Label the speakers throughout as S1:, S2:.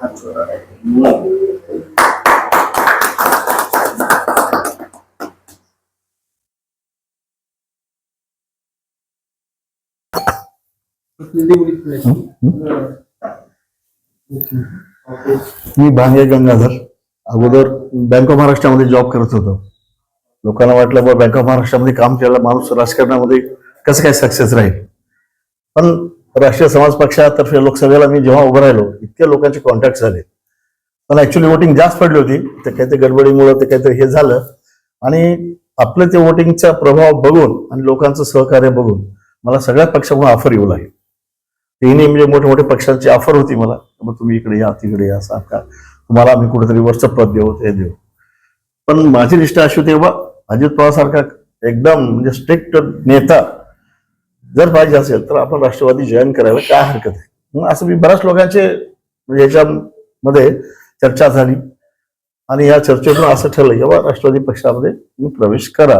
S1: मी भांगे गंगाधर. अगोदर bank of महाराष्ट्रामध्ये job करत होतो. लोकांना वाटलं बा बँक ऑफ महाराष्ट्रामध्ये काम केलं माणूस राजकारणामध्ये कसं काय सक्सेस राहील? पण राष्ट्रीय समाज पक्षातर्फे लोकसभेला मी जेव्हा उभं राहिलो इतक्या लोकांचे कॉन्टॅक्ट झाले. पण ऍक्च्युली वोटिंग जास्त पडली होती. ते काहीतरी गडबडीमुळे ते काहीतरी हे झालं. आणि आपलं ते वोटिंगचा प्रभाव बघून आणि लोकांचं सहकार्य बघून मला सगळ्या पक्षामुळे ऑफर येऊ लागली. तिन्ही म्हणजे मोठे मोठे पक्षांची ऑफर होती मला. मग तुम्ही इकडे या तिकडे या सारखा. तुम्हाला आम्ही कुठेतरी वरचं पद देऊ ते देऊ. पण माझी निष्ठा अशी होती बा अजित पवार सारखा एकदम म्हणजे स्ट्रिक्ट नेता जर पाहिजे असेल तर आपण राष्ट्रवादी जॉईन करायला काय हरकत आहे? मग असं मी बऱ्याच लोकांचे याच्यामध्ये चर्चा झाली. आणि या चर्चेतून असं ठरलं की बाबा राष्ट्रवादी पक्षामध्ये मी प्रवेश करा.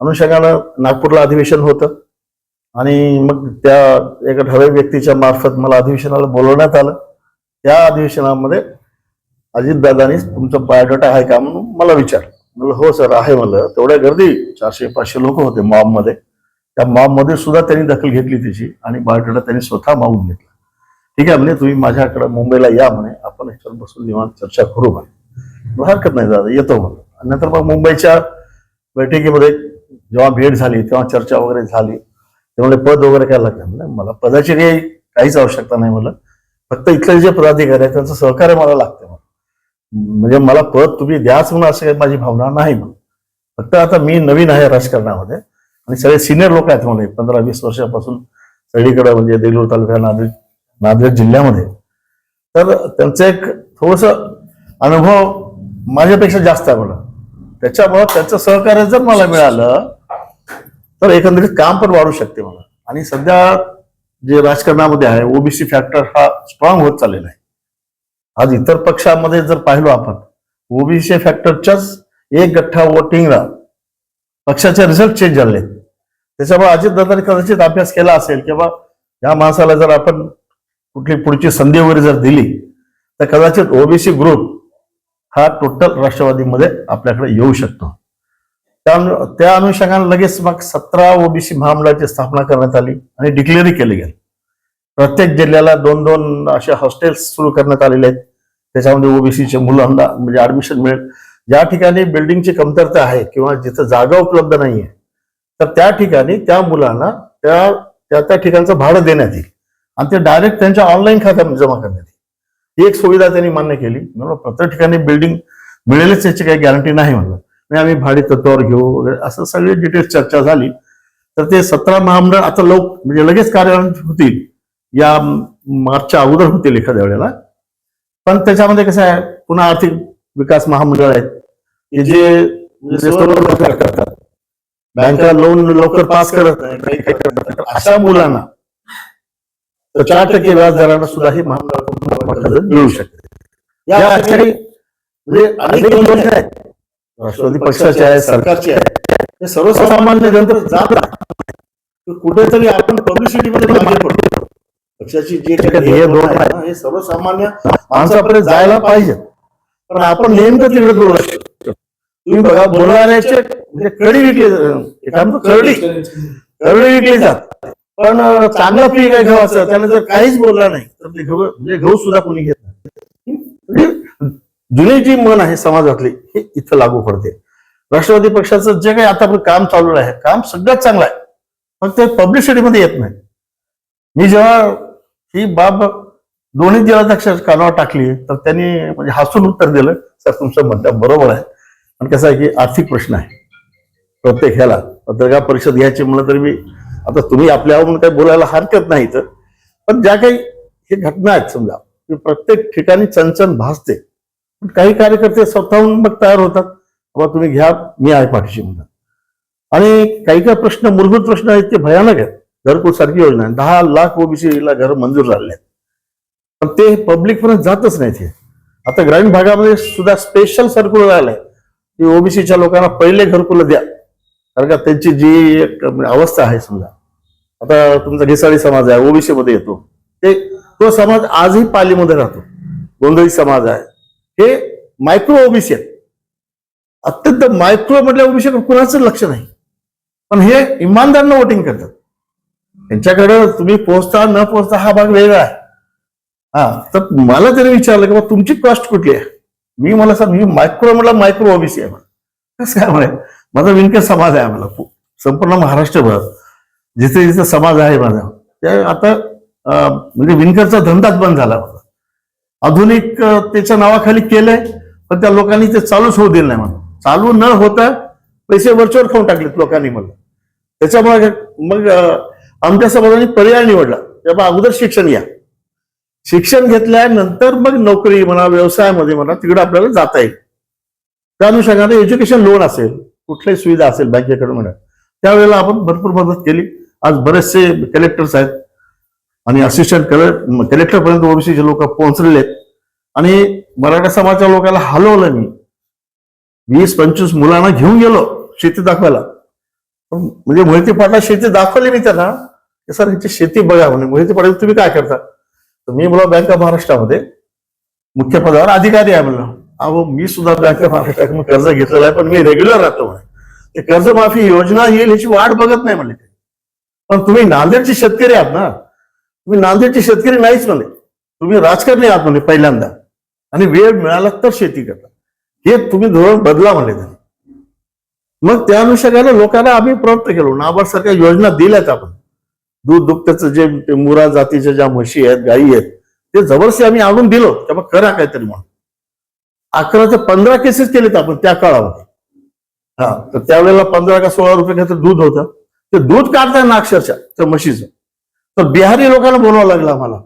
S1: अनुषंगानं नागपूरला अधिवेशन होतं. आणि मग त्या एका ठराविक व्यक्तीच्या मार्फत मला अधिवेशनाला बोलवण्यात आलं. त्या अधिवेशनामध्ये अजितदादांनी तुमचा बायोडाटा आहे का म्हणून मला विचारलं. म्हणलं हो सर आहे म्हणलं. तेवढ्या गर्दी चारशे पाचशे लोक होते मॉबमध्ये त्या मॉबमध्ये सुद्धा त्यांनी दखल घेतली त्याची आणि बायोडेटा त्यांनी स्वतः मागून घेतला. ठीक आहे म्हणे तुम्ही माझ्याकडे मुंबईला या म्हणे आपण ह्याच्यावर बसून निवांत चर्चा करू म्हणे. हरकत नाही दादा येतो म्हणलं आणि नंतर मग मुंबईच्या बैठकीमध्ये जेव्हा भेट झाली तेव्हा चर्चा वगैरे झाली तेव्हा पद वगैरे काय लागलं? म्हणजे मला पदाची काही काहीच आवश्यकता नाही म्हणलं फक्त इथले जे पदाधिकारी आहेत त्यांचं सहकार्य मला लागतं म्हणजे मला पद तुम्ही द्याच म्हणून असं काही माझी भावना नाही म्हणून फक्त आता मी नवीन आहे राजकारणामध्ये आणि सगळे सिनियर लोक आहेत मला पंधरा वीस वर्षापासून सगळीकडे म्हणजे देगलूर तालुक्या नांदेड नांदेड जिल्ह्यामध्ये. तर त्यांचं एक थोडस अनुभव माझ्यापेक्षा जास्त आहे मला. त्याच्यामुळं त्याचं सहकार्य जर मला मिळालं तर एकंदरीत काम पण वाढू शकते मला. आणि सध्या जे राजकारणामध्ये आहे ओबीसी फॅक्टर हा स्ट्रॉंग होत चाललेला आहे. आज इतर पक्षामध्ये जर पाहिलो आपण ओबीसी फॅक्टरच्याच एक गठ्ठा वोटिंगला पक्षाचे रिझल्ट चेंज झाले त्याच्यामुळे अजितदादांनी कदाचित अभ्यास केला असेल किंवा या माणसाला जर आपण कुठली पुढची संधी वगैरे जर दिली तर कदाचित ओबीसी ग्रुप हा टोटल राष्ट्रवादीमध्ये आपल्याकडे येऊ शकतो. त्या त्या अनुषंगाने लगेच मग सतरा ओबीसी महामंडळाची स्थापना करण्यात आली आणि डिक्लेअरही केली गेली. प्रत्येक जिल्ह्याला दोन दोन असे हॉस्टेल्स सुरू करण्यात आलेले आहेत. त्याच्यामध्ये ओबीसीच्या मुलांना म्हणजे ऍडमिशन मिळेल. ज्या ठिकाणी बिल्डिंगची कमतरता आहे किंवा जिथं जागा उपलब्ध नाहीये तर त्या ठिकाणी त्या मुलांना त्या त्या त्या ठिकाणचं भाडं देण्यात येईल. आणि ते डायरेक्ट त्यांच्या ऑनलाईन खात्यामध्ये जमा करण्यात येईल. ही एक सुविधा त्यांनी मान्य केली. म्हणून प्रत्येक ठिकाणी बिल्डिंग मिळेलच याची काही गॅरंटी नाही म्हणलं. नाही आम्ही भाडे तत्वावर घेऊ वगैरे असं सगळी डिटेल्स चर्चा झाली. तर ते सतरा महामंडळ आता लोक म्हणजे लगेच कार्यान्वित होतील. या मार्चच्या अगोदर होतील एखाद्या वेळेला. पण त्याच्यामध्ये कसं आहे पुन्हा आर्थिक विकास महामंडळ आहेत. की जे म्हणजे करतात. बँका लोन लवकर पास करत नाही काही काही करत नाही. अशा मुलांना तर चार टक्के व्याज दरानं सुद्धा ही महामंडळ मिळू शकते. या ठिकाणी म्हणजे अनेक योजना आहेत. राष्ट्रवादी पक्षाचे आहे सरकारचे आहे हे सर्वसामान्य जनता जात कुठेतरी आपण पब्लिसिटीमध्ये मागे पडतो. पक्षाची जे हे आहे हे सर्वसामान्य माणसापर्यंत जायला पाहिजे. पण आपण नेमकं तिकडे दुर्लक्ष. तुम्ही बघा बोलणाऱ्याचे म्हणजे कडी विकली जाते. काय म्हणतो करडी. करडी विकली जात. पण चांगलं पीक आहे गव्हाचं. त्याने जर काहीच बोलला नाही तर ते गहू म्हणजे गहू सुद्धा कोणी घेत नाही. म्हणजे जुनी जी मन आहे समाजातली हे इथं लागू पडते. राष्ट्रवादी पक्षाचं जे काही आता आपण काम चालू आहे काम सगळ्यात चांगलं आहे. फक्त पब्लिसिटीमध्ये येत नाही. मी जेव्हा ही बाब दोन्ही जिल्हाध्यक्ष कानावर टाकली तर त्यांनी म्हणजे हसून उत्तर दिलं. सर तुमचं म्हणणं बरोबर आहे. पण कसं आहे की आर्थिक प्रश्न आहे. प्रत्येक ह्याला. पत्रकार परिषद घ्यायची म्हणलं तरी मी आता तुम्ही आपल्यावरून काही बोलायला हरकत नाही तर पण ज्या काही हे घटना आहेत समजा की प्रत्येक ठिकाणी चणचण भासते. पण काही कार्यकर्ते स्वतःहून मग तयार होतात. बाबा तुम्ही घ्या मी आहे पाठीशी म्हणतात आणि काही काही प्रश्न मूलभूत प्रश्न आहेत ते भयानक आहेत. घरकुल सारखी योजना आहे दहा लाख ओबीसीला घर मंजूर झालेले आहेत. पण ते पब्लिक पर्यंत जातच नाहीत हे. आता ग्रामीण भागामध्ये सुद्धा स्पेशल सर्क्युलर आलंय. की ओबीसीच्या लोकांना पहिले घरकुलं द्या. कारण का त्यांची जी एक म्हणजे अवस्था आहे समजा. आता तुमचा घिसाळी समाज आहे ओबीसी मध्ये येतो. ते तो समाज आजही पालीमध्ये राहतो. गोंधळी समाज आहे. हे मायक्रो ओबीसी आहेत. अत्यंत मायक्रो म्हटल्या ओबीसी कुणाचं लक्ष नाही. पण हे इमानदारांना वोटिंग करतात. त्यांच्याकडं तुम्ही पोहोचता न पोहोचता हा भाग वेगळा आहे. हा तर मला त्याने विचारलं की बा तुमची कॉस्ट कुठली आहे? मी मला सांग मी मायक्रो म्हटलं मायक्रो ओबीसी आहे कसं काय म्हणे? माझा विणकर समाज आहे आम्हाला संपूर्ण महाराष्ट्रभर जिथे जिथे समाज आहे माझा ते आता म्हणजे विणकरचा धंदाच बंद झाला होता. आधुनिक त्याच्या नावाखाली केलंय पण त्या लोकांनी ते चालूच होऊ दिलं नाही मला चालू न होता पैसे वरच्यावर खाऊन टाकलेत लोकांनी मला त्याच्यामुळे मग आमच्या समाजाने पर्याय निवडला. तेव्हा अगोदर शिक्षण घ्या. शिक्षण घेतल्यानंतर मग नोकरी म्हणा व्यवसायामध्ये म्हणा तिकडे आपल्याला जाता येईल. त्या अनुषंगाने एज्युकेशन लोन असेल कुठल्याही सुविधा असेल बँकेकडे म्हणा. त्यावेळेला आपण भरपूर मदत केली. आज बरेचसे कलेक्टर्स आहेत. आणि असिस्टंट कलेक्टर कलेक्टरपर्यंत ओबीसीचे लोक पोहोचलेले आहेत. आणि मराठा समाजाच्या लोकांना हलवलं मी. वीस पंचवीस मुलांना घेऊन गेलो शेती दाखवायला. पण म्हणजे मोहिती पाटा शेती दाखवली मी त्यांना. सर ह्याची शेती बघा म्हणे मोहिती पाटील तुम्ही काय करता? तर मी मला बँक ऑफ महाराष्ट्रामध्ये मुख्य पदावर अधिकारी आहे म्हणलं. अहो मी सुद्धा बँक ऑफ महाराष्ट्राकडून कर्ज घेतलेलं आहे पण मी रेग्युलर राहतो ते कर्जमाफी योजना येईल ह्याची वाट बघत नाही म्हणले पण तुम्ही नांदेडचे शेतकरी आहात ना. तुम्ही नांदेडचे शेतकरी नाहीच म्हणले तुम्ही राजकारणी आहात म्हणले पहिल्यांदा. आणि वेळ मिळाला तर शेती करता. हे तुम्ही धोरण बदला म्हणले त्यांनी. मग त्या अनुषंगाने लोकांना आम्ही प्रवृत्त केलो. नाबार्ड सारख्या योजना दिल्यात आपण. दूध दुपत्याचं जे मुरा जातीच्या ज्या म्हशी आहेत गायी आहेत ते जबरदस्ती आम्ही आणून दिलो. त्यामुळे करा काहीतरी म्हणून. अकरा ते पंधरा केसेस केलेत आपण त्या काळामध्ये. हा तर त्यावेळेला पंधरा का सोळा रुपये काहीतरी दूध होतं. ते दूध काढताय ना अक्षरशः त्या म्हशीचं. तर बिहारी लोकांना बोलावं लागलं आम्हाला.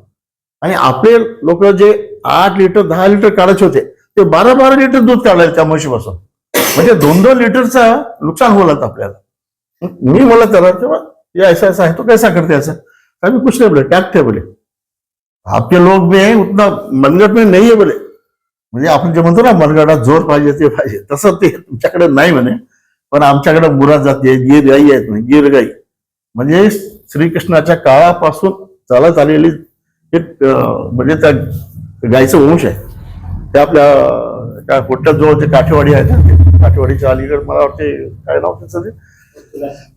S1: आणि आपले लोक जे आठ लिटर दहा लिटर काढायचे होते ते बारा बारा लिटर दूध काढायला त्या म्हशीपासून. म्हणजे दोन दोन लिटरचं नुकसान होत आपल्याला. मी मला त्याला तेव्हा या ऐसा ऐसा है तो कैसा करते ऐसा? अभी कुछ नहीं बोले टैक्ट है बोले आपके लोग में है उतना मनगट में नाही आहे बोले म्हणजे आपण जे म्हणतो ना मनगटात जोर पाहिजे ते पाहिजे. तसं ते तुमच्याकडे नाही म्हणे. पण आमच्याकडे मुरा जाती आहे गिर गाई आहेत म्हणे गिर गाई. म्हणजे श्रीकृष्णाच्या काळापासून चालत आलेली एक म्हणजे त्या गायचं वंश आहे. ते आपल्या त्या कोट्यात जे काठेवाडी आहे. ना ते काठेवाडीच्या अलीकडे मला वाटते काय नाव त्याचं ते?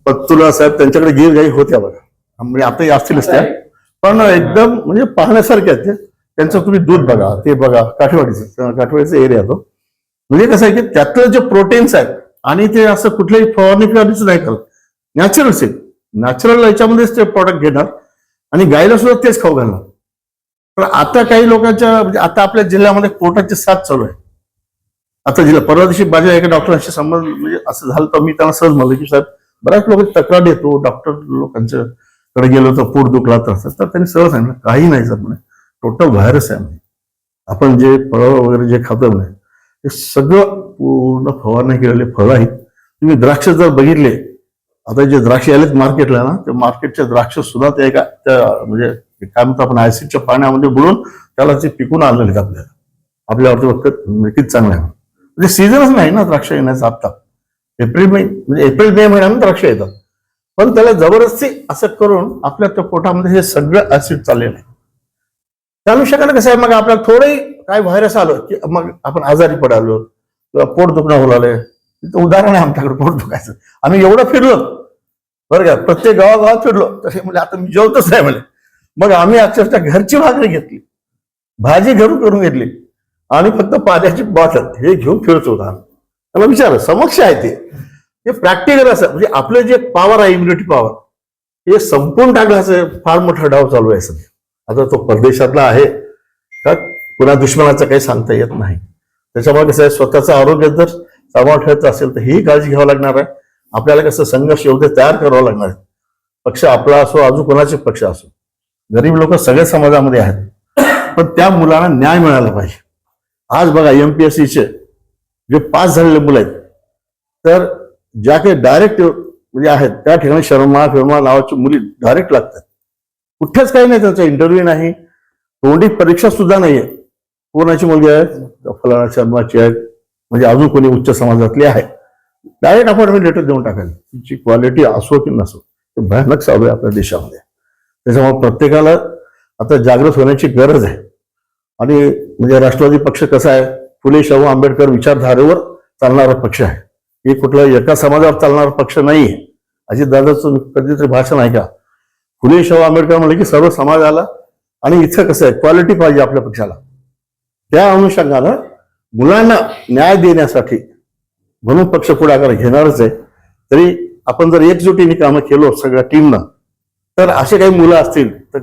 S1: पत्तुला साहेब त्यांच्याकडे गिर गाई होत्या बघा. म्हणजे आताही असतीलच त्या. पण एकदम म्हणजे पाहण्यासारख्या आहेत त्या. त्यांचं तुम्ही दूध बघा ते बघा काठेवाडीचं काठेवाडीचा एरिया तो. म्हणजे कसं आहे की त्यातलं जे प्रोटीन्स आहेत आणि ते असं कुठल्याही फवारणी फिवारणीच नाही करत. नॅचरल आहे नॅचरल याच्यामध्येच ते प्रॉडक्ट घेणार आणि गायला सुद्धा तेच खाऊ घालणार. पण आता काही लोकांच्या म्हणजे आता आपल्या जिल्ह्यामध्ये पोटाची साथ चालू आहे. आता जिल्हा परवा दिवशी माझ्या एका डॉक्टरांशी संबंध म्हणजे असं झालं तर मी त्यांना सहज म्हणलं की साहेब बऱ्याच लोक तक्रार येतो डॉक्टर लोकांच्या कडे गेलो तर पोट दुखला तर असं तर त्यांनी सहज सांगितलं काही नाही सर म्हणे टोटल व्हायरस आहे. आम्ही आपण जे फळं वगैरे जे खातो म्हणे ते सगळं पूर्ण फवारणी केलेले फळं आहेत. तुम्ही द्राक्ष जर बघितले आता जे द्राक्ष आलेत मार्केटला ना ते मार्केटच्या द्राक्ष सुद्धा ते एका त्या म्हणजे काय म्हणतो आपण ऍसिडच्या पाण्यामध्ये बुडून त्याला ते पिकून आलेले आहेत आपल्याला. आपल्यावरती फक्त नक्कीच चांगलं आहे. म्हणजे सीझनच नाही ना द्राक्ष येण्याचा आत्ता एप्रिल मे म्हणजे एप्रिल मे महिन्यात द्राक्ष येतात. पण त्याला जबरदस्ती असं करून आपल्या त्या पोटामध्ये हे सगळं ऍसिड चाललेलं आहे. चालू शकाल कसं आहे मग आपल्याला थोडंही काय व्हायरस आलं की मग आपण आजारी पडालो किंवा पोट दुखणं होऊ लागलं. तर उदाहरण आहे आमच्याकडे पोट दुखायचं. आम्ही एवढं फिरलो. बरं का? प्रत्येक गावागावात फिरलो. तसे म्हणजे आता मी जेवतच नाही म्हणे मग आम्ही अक्षरशः घरची भाकरी घेतली. भाजी घरून करून घेतली. आणि फक्त पाण्याची बॉटल हे घेऊन फिरत होता त्याला विचार समक्ष आहे ते. हे प्रॅक्टिकल असं म्हणजे आपलं जे पॉवर आहे इम्युनिटी पॉवर हे संपून टाकण्याचं फार मोठा डाव चालू आहे सध्या. आता तो परदेशातला आहे का पुन्हा दुश्मनाचं काही सांगता येत नाही. त्याच्यामुळे कसं आहे स्वतःचं आरोग्य जर सांभाळ ठेवायचं असेल तर ही काळजी घ्यावी लागणार आहे. आपल्याला कसं संघर्ष योग्य तयार करावा लागणार आहे. पक्ष आपला असो अजून कोणाचे पक्ष असो. गरीब लोक सगळ्या समाजामध्ये आहेत. पण त्या मुलांना न्याय मिळाला पाहिजे. आज बघा एमपीएससीचे जे पास झालेले मुलं आहेत तर ज्या काही डायरेक्ट म्हणजे आहेत त्या ठिकाणी शर्मा फिरमा नावाची मुली डायरेक्ट लागतात. कुठेच काही नाही त्यांचा इंटरव्ह्यू नाही. तोंडी परीक्षा सुद्धा नाहीये. कोणाची मुलगी आहे? फलाना शर्माची आहे. म्हणजे अजून कोणी उच्च समाजातली आहे. डायरेक्ट अपॉइंटमेंट लेटर देऊन टाकायला तिची क्वालिटी असो की नसो ते भयानक चालू आहे आपल्या देशामध्ये. त्याच्यामुळे प्रत्येकाला आता जागृत होण्याची गरज आहे. आणि म्हणजे राष्ट्रवादी पक्ष कसा आहे? फुले शाहू आंबेडकर विचारधारेवर चालणारा पक्ष आहे. हे कुठला एका समाजावर चालणारा पक्ष नाहीये. अजित दादाचं कधीतरी भाषण आहे का फुले शाहू आंबेडकर म्हणले की सर्व समाजाला आणि इथं कसं आहे क्वालिटी पाहिजे आपल्या पक्षाला. त्या अनुषंगानं मुलांना न्याय देण्यासाठी म्हणून पक्ष पुढाकार घेणारच आहे. तरी आपण जर एकजुटीने कामं केलो सगळ्या टीमनं तर असे काही मुलं असतील तर